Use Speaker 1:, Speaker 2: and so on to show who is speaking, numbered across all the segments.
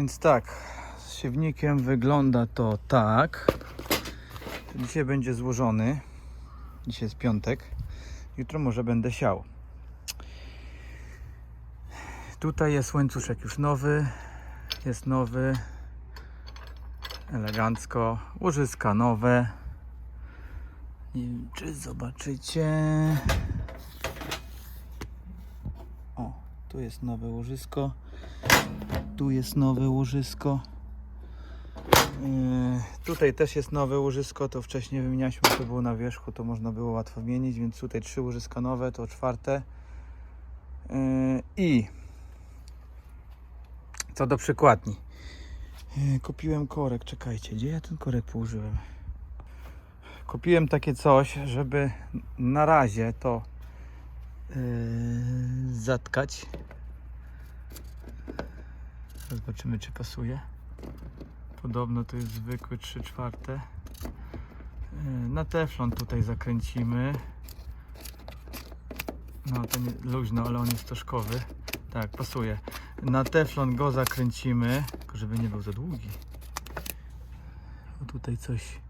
Speaker 1: Więc tak, z siewnikiem wygląda to tak. Dzisiaj będzie złożony. Dzisiaj jest piątek. Jutro może będę siał. Tutaj jest łańcuszek już nowy. Jest nowy. Elegancko. Łożyska nowe. Nie wiem, czy zobaczycie. O, tu jest nowe łożysko. Tu jest nowe łożysko. Yy, tutaj też jest nowe łożysko, to wcześniej wymienialiśmy, to było na wierzchu, to można było łatwo wymienić, więc tutaj trzy łożyska nowe, to czwarte. Yy, I co do przykładni. Yy, Kupiłem korek, czekajcie, gdzie ja ten korek położyłem? Kupiłem takie coś, żeby na razie to zatkać. Zobaczymy, czy pasuje. Podobno to jest zwykły 3 czwarte. Yy, Na teflon tutaj zakręcimy. No to luźno, ale on jest troszkowy. Tak, pasuje. Na teflon go zakręcimy, tylko żeby nie był za długi. O tutaj coś,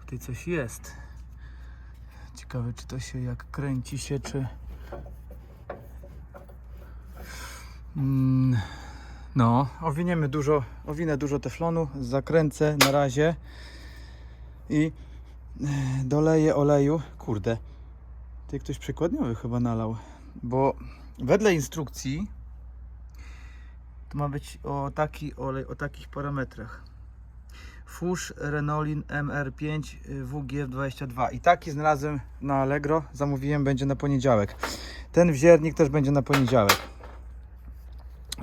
Speaker 1: tutaj coś jest. Ciekawe, czy to się jak kręci się, czy... no, owiniemy dużo, owinę dużo teflonu, zakręcę na razie i e, doleję oleju. Kurde, ty ktoś przykładniowy chyba nalał, bo wedle instrukcji to ma być o taki olej, o takich parametrach. Fusz Renolin MR5 WGF22 i taki znalazłem na Allegro, zamówiłem, będzie na poniedziałek. Ten wziernik też będzie na poniedziałek.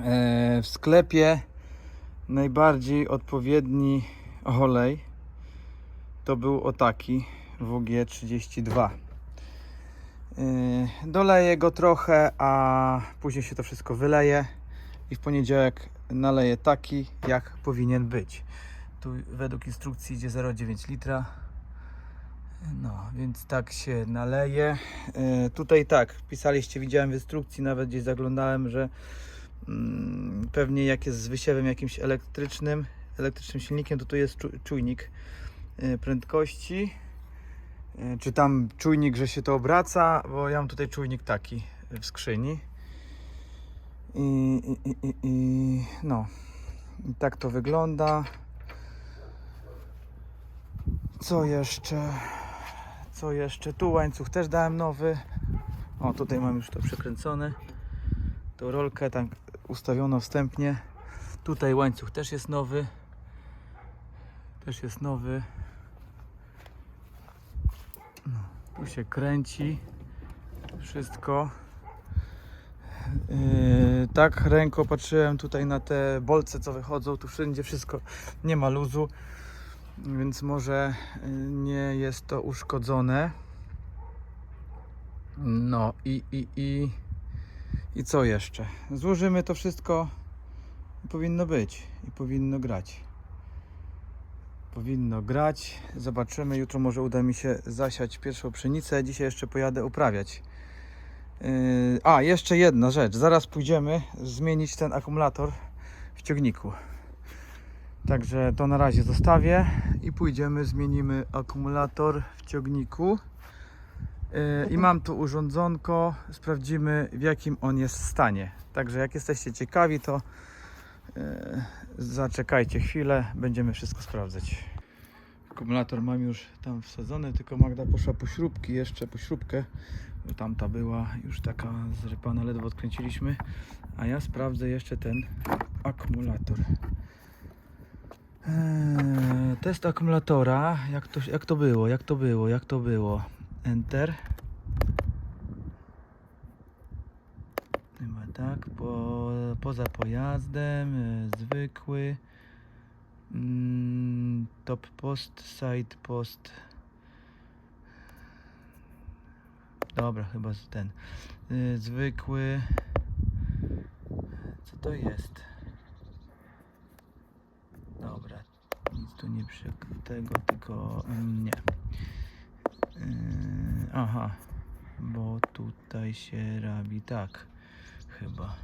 Speaker 1: E, w sklepie najbardziej odpowiedni olej to był o taki WG32. E, Doleję go trochę, a później się to wszystko wyleje i w poniedziałek naleję taki, jak powinien być. Tu według instrukcji idzie 0,9 litra. No, więc tak się naleje. E, tutaj tak, pisaliście, widziałem w instrukcji, nawet gdzieś zaglądałem, że pewnie jak jest z wysiewem jakimś elektrycznym, elektrycznym silnikiem, to tu jest czu- czujnik y, prędkości. Y, Czy tam czujnik, że się to obraca, bo ja mam tutaj czujnik taki w skrzyni. I, i, i, i, no, I tak to wygląda. Co jeszcze? Co jeszcze? Tu łańcuch też dałem nowy. O, tutaj mam już to przekręcone tą rolkę tak ustawiono wstępnie. Tutaj łańcuch też jest nowy. Też jest nowy. No, tu się kręci wszystko. Yy, tak ręką patrzyłem tutaj na te bolce co wychodzą, tu wszędzie wszystko nie ma luzu, więc może yy, nie jest to uszkodzone. No i, i, i i co jeszcze? Złożymy to wszystko i powinno być i powinno grać. Powinno grać. Zobaczymy. Jutro może uda mi się zasiać pierwszą pszenicę. Dzisiaj jeszcze pojadę uprawiać. Yy, a, jeszcze jedna rzecz. Zaraz pójdziemy zmienić ten akumulator w ciągniku. Także to na razie zostawię i pójdziemy, zmienimy akumulator w ciągniku. Yy, I mam tu urządzonko, sprawdzimy w jakim on jest stanie. Także jak jesteście ciekawi, to yy, zaczekajcie chwilę, będziemy wszystko sprawdzać. Akumulator mam już tam wsadzony, tylko Magda poszła po śrubki, jeszcze po śrubkę, bo tamta była już taka zrypana, ledwo odkręciliśmy. A ja sprawdzę jeszcze ten akumulator. Eee, test akumulatora, jak to, jak to było, jak to było, jak to było. Enter. Chyba tak, po, poza pojazdem, y, zwykły. Mm, top post, side post. Dobra, chyba ten. Y, zwykły. Co to jest? Dobra, nic tu nie przy tego, tylko mm, nie. Yy, aha, bo tutaj się robi tak, chyba.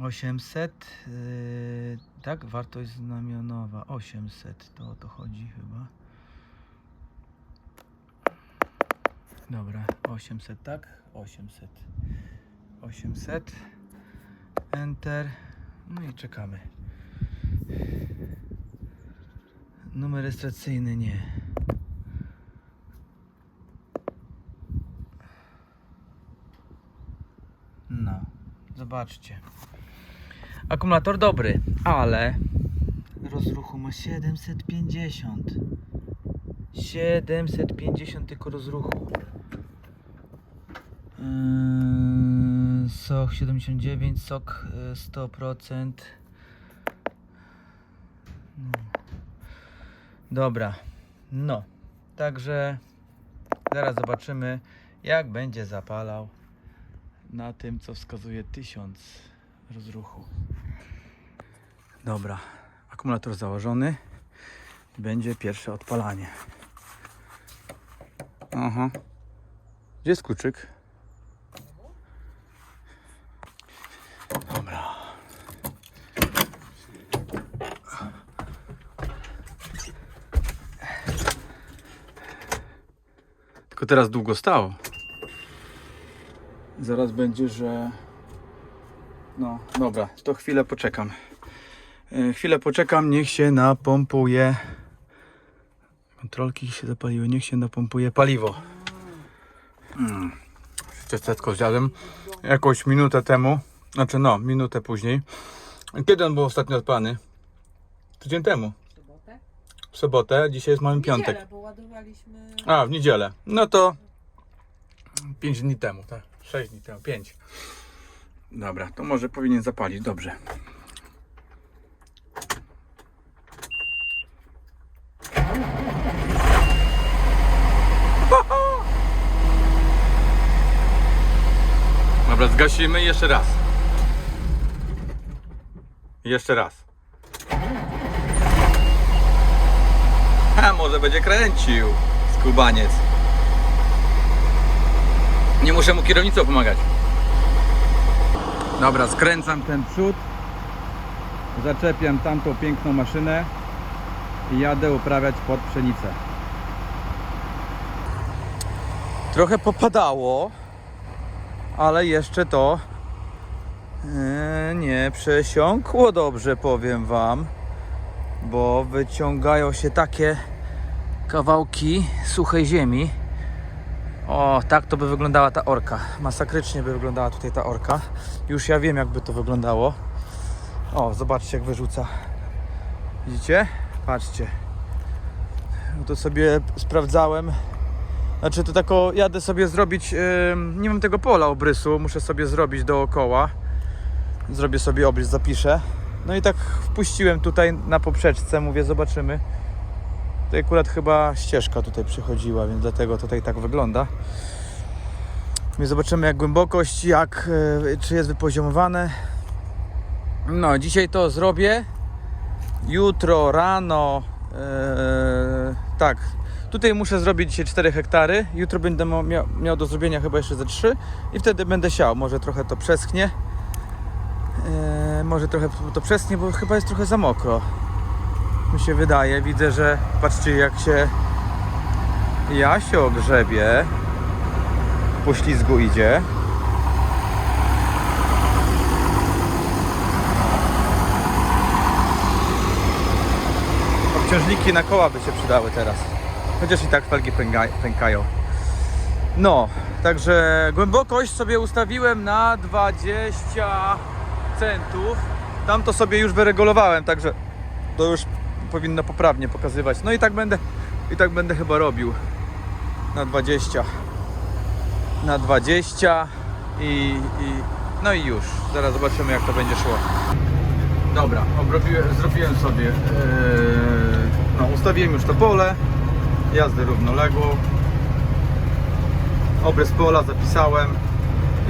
Speaker 1: 800, yy, tak, wartość znamionowa 800, to o to chodzi chyba. Dobra, 800, tak? 800. 800. Enter. No i czekamy. Numer rejestracyjny nie. No, zobaczcie. Akumulator dobry, ale rozruchu ma 750. 750 tylko rozruchu. Yy, sok 79, sok yy, 100%. No. Dobra, no, także zaraz zobaczymy, jak będzie zapalał na tym, co wskazuje 1000 rozruchu. Dobra, akumulator założony. Będzie pierwsze odpalanie. Aha. Gdzie jest kluczyk? Dobra. Tylko teraz długo stało. Zaraz będzie, że. No, dobra, to chwilę poczekam. E, Chwilę poczekam, niech się napompuje. Kontrolki się zapaliły, niech się napompuje paliwo. Mm. Ciasteczko zjadłem jakąś minutę temu. Znaczy, no, minutę później. Kiedy on był ostatnio odpalany? Tydzień temu.
Speaker 2: W sobotę?
Speaker 1: W sobotę, dzisiaj jest mamy piątek.
Speaker 2: Niedzielę, bo ładowaliśmy...
Speaker 1: A, w niedzielę. No to 5 dni temu, tak? 6 dni temu, 5. Dobra, to może powinien zapalić, dobrze. Dobra, zgasimy jeszcze raz. Jeszcze raz. A może będzie kręcił skubaniec. Nie muszę mu kierownicą pomagać. Dobra, skręcam ten przód. Zaczepiam tamtą piękną maszynę i jadę uprawiać pod pszenicę. Trochę popadało, ale jeszcze to e, nie przesiąkło dobrze, powiem Wam, bo wyciągają się takie kawałki suchej ziemi. O, tak to by wyglądała ta orka. Masakrycznie by wyglądała tutaj ta orka. Już ja wiem, jakby to wyglądało. O, zobaczcie, jak wyrzuca. Widzicie? Patrzcie. No to sobie sprawdzałem. Znaczy, to tako jadę sobie zrobić. Yy, nie mam tego pola obrysu, muszę sobie zrobić dookoła. Zrobię sobie obrys, zapiszę. No i tak wpuściłem tutaj na poprzeczce, mówię, zobaczymy. To akurat chyba ścieżka tutaj przychodziła, więc dlatego tutaj tak wygląda. My zobaczymy jak głębokość, jak, e, czy jest wypoziomowane. No, dzisiaj to zrobię. Jutro rano, e, tak, tutaj muszę zrobić dzisiaj 4 hektary. Jutro będę miał, miał do zrobienia chyba jeszcze ze 3 i wtedy będę siał. Może trochę to przeschnie. E, może trochę to przeschnie, bo chyba jest trochę za mokro mi się wydaje. Widzę, że patrzcie jak się Jasio grzebie. Po ślizgu idzie. Obciążniki na koła by się przydały teraz. Chociaż i tak felgi pękają. No, także głębokość sobie ustawiłem na 20 centów. Tam to sobie już wyregulowałem, także to już powinno poprawnie pokazywać. No i tak będę i tak będę chyba robił. Na 20 na 20 i, i no i już. Zaraz zobaczymy jak to będzie szło. Dobra, obrobiłem, zrobiłem sobie yy, no ustawiłem już to pole. Jazdę równoległą. Obrys pola zapisałem.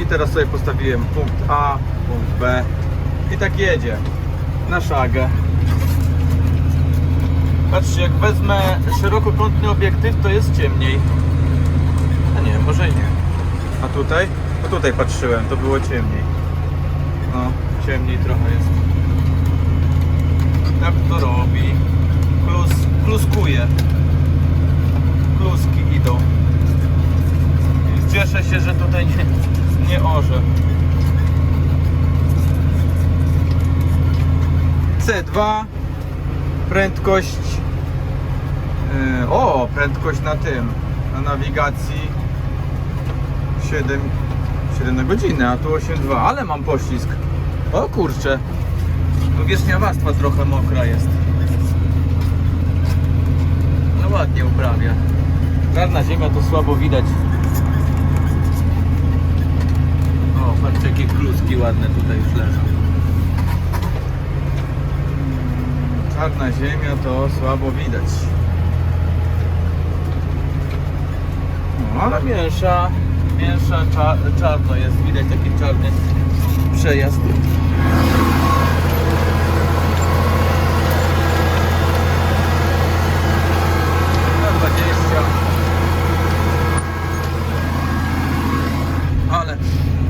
Speaker 1: I teraz sobie postawiłem punkt A, punkt B. I tak jedzie. Na szagę Patrzcie, jak wezmę szerokokątny obiektyw, to jest ciemniej. A nie, może i nie. A tutaj? No tutaj patrzyłem, to było ciemniej. No, ciemniej trochę jest. Tak to robi. Klus, kluskuje. Kluski idą. Cieszę się, że tutaj nie, nie orze. C2 prędkość yy, o prędkość na tym na nawigacji 7 7 na godzinę, a tu 8,2 ale mam poślizg. O kurczę powierzchnia warstwa trochę mokra jest. No ładnie uprawia. Czarna ziemia to słabo widać. O patrzcie jakie kluski ładne tutaj już leżą Czarna ziemia to słabo widać. No ale mięsza, mięsza cza, czarno jest, widać taki czarny przejazd. Na 20. Ale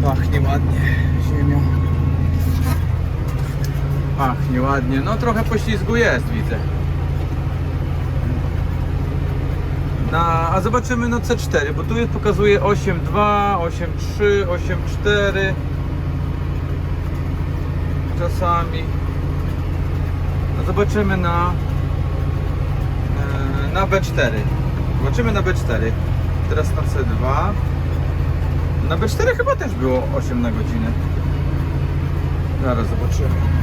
Speaker 1: pachnie ładnie ziemia. Pachnie ładnie. No trochę poślizgu jest, widzę. Na, a zobaczymy no C4, bo tu jest pokazuje 8.2, 8.3, 8.4 czasami. No zobaczymy na e, na B4. Zobaczymy na B4. Teraz na C2. Na B4 chyba też było 8 na godzinę. Zaraz zobaczymy.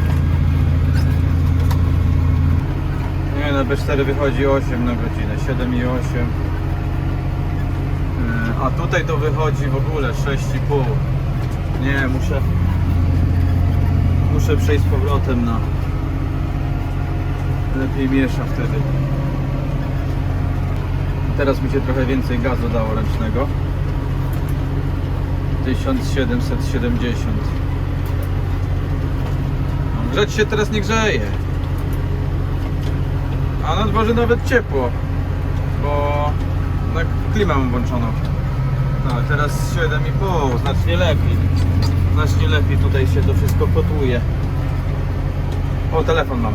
Speaker 1: Nie, na B4 wychodzi 8 na godzinę, 7 i 8. Yy, A tutaj to wychodzi w ogóle 6,5. Nie, muszę muszę przejść z powrotem na lepiej miesza wtedy. Teraz mi się trochę więcej gazu dało ręcznego. 1770. No, Grzeć się teraz nie grzeje. A na dworze nawet ciepło, bo na klimę mam włączoną. No, teraz 7,5, znacznie lepiej. Znacznie lepiej tutaj się to wszystko kotłuje. O, telefon mam.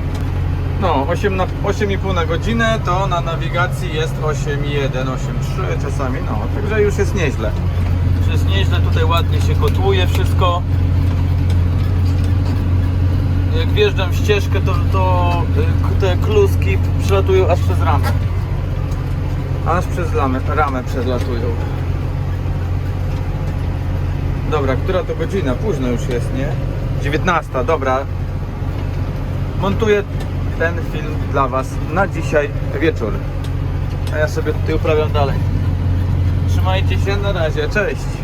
Speaker 1: No, 8 na, 8,5 na godzinę, to na nawigacji jest 8,1, 8,3 czasami, no, także już jest nieźle. Już jest nieźle, tutaj ładnie się kotłuje wszystko. Jak wjeżdżam w ścieżkę, to, to y, te kluski przelatują aż przez ramę. Aż przez ramę, ramę przelatują. Dobra, która to godzina? Późno już jest, nie? 19, dobra. Montuję ten film dla Was na dzisiaj wieczór. A ja sobie tutaj uprawiam dalej. Trzymajcie się, na razie, cześć!